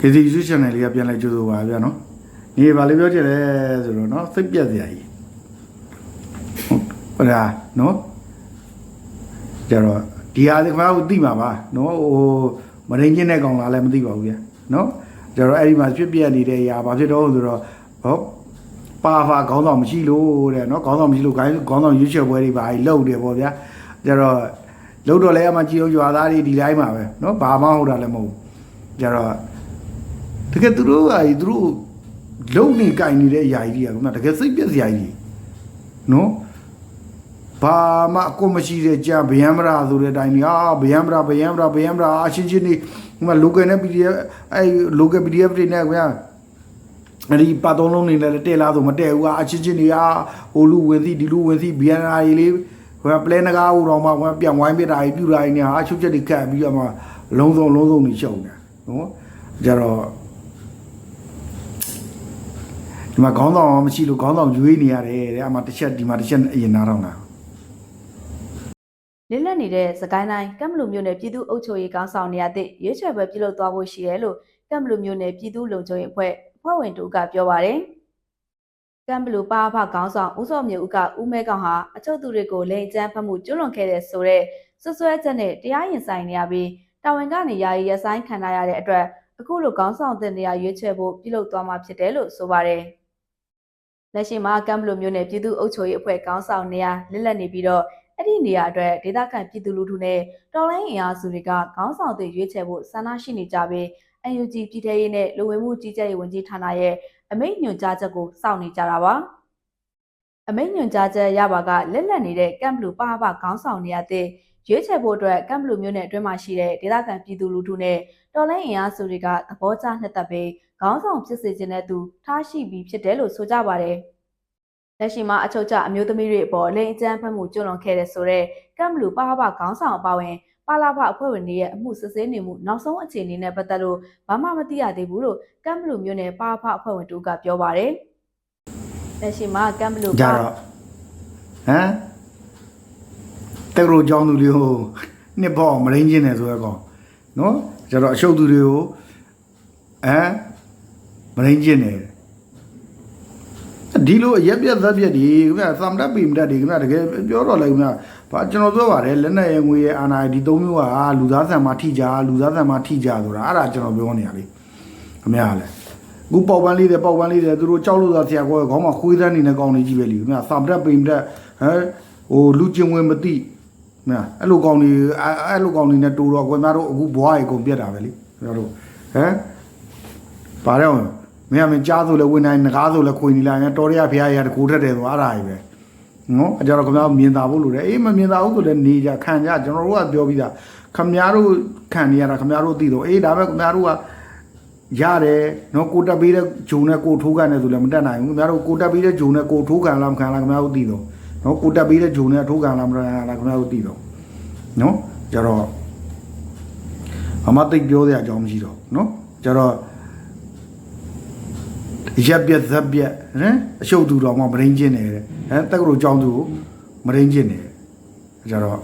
ကေစီယူချန်နယ်လေးကပြန်လဲကြိုးဆိုပါဗျာနော်ဒီဘာလေးပြောချင်လဲဆိုတော့နော်စိတ်ပြက်စရာကြီးဟုတ်လားနော်ကြတော့ဒီဟာဒီကောင်ကသိမှာပါနော်ဟိုမရင်းချင်းတဲ့ကောင်လားလည်းမသိပါဘူးဗျာနော်ကြတော့အဲ့ဒီမှာဖြစ်ပြက်နေတဲ့အရာဘာဖြစ်တော့ဆိုတော့ဟောပါဖာခေါင်းဆောင်မရှိလို့တဲ့နော်ခေါင်းဆောင်မရှိလို့ခေါင်းခေါင်းဆောင်ရွေးချယ်ပွဲတွေပါလှုပ်တယ်ပေါ့ဗျာကြတော့လှုပ်တော့လဲအမှကြည်အောင်ကြွာသားတွေဒီတိုင်းမှာပဲနော်ဘာမှဟုတ်တာလည်းမဟုတ်ဘူးကြတော့ တကယ်သူတို့ကသူတို့လုံနေကြိုင်နေတဲ့အရာကြီးတွေကကတကယ်စိတ်ပြက်စရာကြီးနော်ဘာမှအကုန်မရှိတဲ့ကြာဗယံမရာဆိုတဲ့အတိုင်းကြီးအာဗယံမရာဗယံမရာဗယံမရာအချင်းချင်းနေဟိုမှာ local နဲ့ PDF အဲ local PDF တွေနဲ့ကွာအဲ့ဒီပါသုံးလုံးနေလည်းတဲ့လားဆိုမတဲ့ဘူးကအချင်းချင်းတွေကဟိုလူဝင်စီဒီလူဝင်စီ BNR ကြီးလေးဟိုကပလဲနဂါဟိုတော့မှပြန်ဝိုင်းပြတာကြီးပြူတာကြီးနေဟာချုပ်ချက်တွေခတ်ပြီးတော့မှလုံးစုံလုံးစုံနေရှုံတယ်နော်ကြတော့ ဒီမှာခေါင်းဆောင်မရှိလို့ခေါင်းဆောင်ရွေးနေရတယ်တဲ့အမှတစ်ချက်ဒီမှာတစ်ချက်အရင်နားတော့တာလစ်လက်နေတဲ့စကိုင်းတိုင်းကမ်ဘလူမြို့နယ်ပြည်သူ့အုပ်ချုပ်ရေးကောင်ဆောင်နေရာသည့်ရွေးချယ်ပွဲပြုလုပ်သွားဖို့ရှိတယ်လို့ကမ်ဘလူမြို့နယ်ပြည်သူ့လုံခြုံရေးအဖွဲ့အဖွဲ့ဝင်တို့ကပြောပါတယ်။ကမ်ဘလူပါအဖခေါင်းဆောင်ဦးစောမြဦးကဦးမဲကောင်ဟာအချုပ်သူတွေကိုလိန်ကျန်းဖတ်မှုကျွလွန်ခဲ့တဲ့ဆိုတဲ့ဆွဆွဲချက်နဲ့တရားရင်ဆိုင်နေရပြီးတာဝန်ကနေယာယီရဆိုင်ခံရတဲ့အတွက်အခုလိုခေါင်းဆောင်တဲ့နေရာရွေးချယ်ဖို့ပြုလုပ်သွားမှာဖြစ်တယ်လို့ဆိုပါတယ်။ လက်ရှိမှာကမ်ဘလူမြို့နယ်ပြည်သူ့အုပ်ချုပ်ရေးအဖွဲ့ခေါင်းဆောင်နေရာလစ်လက်နေပြီးတော့အဲ့ဒီနေရာအတွက်ဒေသခံပြည်သူလူထုနဲ့တော်လိုင်းအင်အားစုတွေကခေါင်းဆောင်တွေရွေးချယ်ဖို့ဆန္ဒရှိနေကြပြီး UNG ပြည်ထရေးနဲ့လူဝင်မှုကြီးကြပ်ရေးဝန်ကြီးဌာနရဲ့အမိန့်ညွှန်ကြားချက်ကိုစောင့်နေကြတာပါအမိန့်ညွှန်ကြားချက်ရပါကလက်လက်နေတဲ့ကမ်ဘလူပါပခေါင်းဆောင်နေရတဲ့ရွေးချယ်ဖို့အတွက်ကမ်ဘလူမျိုးနဲ့အတွင်းမှာရှိတဲ့ဒေသခံပြည်သူလူထုနဲ့ တော်လိုင်းအင်အားစုတွေကသဘောကျနှစ်သက်ပြီးခေါင်းဆောင်ဖြစ်စေခြင်းတဲ့သူထားရှိပြီးဖြစ်တယ်လို့ဆိုကြပါတယ်လက်ရှိမှာအချုပ်ကျအမျိုးသမီးတွေအပေါ်လိန်အကြမ်းဖက်မှုကျွလွန်ခဲ့တဲ့ဆိုတဲ့ကမ်ဘလူပါပခေါင်းဆောင်အပါဝင်ပါလာဖအဖွဲ့ဝင်တွေရဲ့အမှုစစ်ဆေးနေမှုနောက်ဆုံးအခြေအနေနဲ့ပတ်သက်လို့ဘာမှမသိရသေးဘူးလို့ကမ်ဘလူမျိုးနယ်ပါဖအဖွဲ့ဝင်တို့ကပြောပါတယ်။လက်ရှိမှာကမ်ဘလူကြပါတော့ဟမ်တက်ရိုကြောင်းသူလေးကိုနှစ်ပေါ့မရင်းချင်းတယ်ဆိုရကောင် နော်ကြတော့အရှုပ်သူတွေကိုဟမ်မရင်းချင်းတယ်ဒီလိုအရက်ပြက်သက်ပြက်ဒီခင်ဗျသမ္မတပိမတတ်ဒီခင်ဗျတကယ်ပြောတော့လေခင်ဗျဘာကျွန်တော်ပြောပါတယ်လက်နဲ့ရငွေရအာနာဒီသုံးမျိုးကလူသားဆန်မှာထိကြလူသားဆန်မှာထိကြဆိုတာအဲ့ဒါကျွန်တော်ပြောနေရလေခင်ဗျာလေခုပေါက်ပန်းလေးတယ်ပေါက်ပန်းလေးတယ်သူတို့ကြောက်လို့သာဆရာကောခေါင်းမှာခွေးသန်းနေတဲ့ကောင်တွေကြီးပဲလीခင်ဗျာစာမတက်ပိန်တက်ဟမ်ဟိုလူကျင်ဝင်မသိ ခင်ဗျာအဲ့လိုကောင်တွေအဲ့အဲ့လိုကောင်တွေနဲ့တူတော့ကွယ်များတို့အခုဘွားရေကုန်ပြက်တာပဲလीခင်ဗျာတို့ဟမ်ပါတော့မင်းကမင်းကြားဆိုလဲဝင်နိုင်ငကားဆိုလဲခွေနေလိုက်ရင်တော်ရဖရားရတကူထက်တယ်ဆိုအဲ့ဒါကြီးပဲနော်အကြတော့ခင်ဗျားမြင်သာဖို့လိုတယ်အေးမမြင်သာဘူးဆိုလည်းနေကြခံကြကျွန်တော်တို့ကပြောပြီးသားခင်ဗျားတို့ခံနေရတာခင်ဗျားတို့သိတော့အေးဒါပဲခင်ဗျားတို့ကရတယ်နော်ကိုတက်ပေးတဲ့ဂျုံနဲ့ကိုထိုးကန်တယ်ဆိုလည်းမတက်နိုင်ဘူးခင်ဗျားတို့ကိုတက်ပေးတဲ့ဂျုံနဲ့ကိုထိုးကန်လားမခံလားခင်ဗျားတို့သိတော့ နော်ကိုတက်ပေးတဲ့ဂျုံနဲ့ထိုးကန်လားမခံလားခင်ဗျားတို့သိတော့နော်ကြတော့အမသိပ်ပြောတဲ့အကြောင်းမရှိတော့နော်ကြတော့ရက်ပြက်ဇက်ပြက်ဟမ်အရှုပ်သူတော်မှမရင်းချင်းနေတယ်ဟမ်တက်ကလို့ကြောင်းသူကိုမရင်းချင်းနေတယ်ကြတော့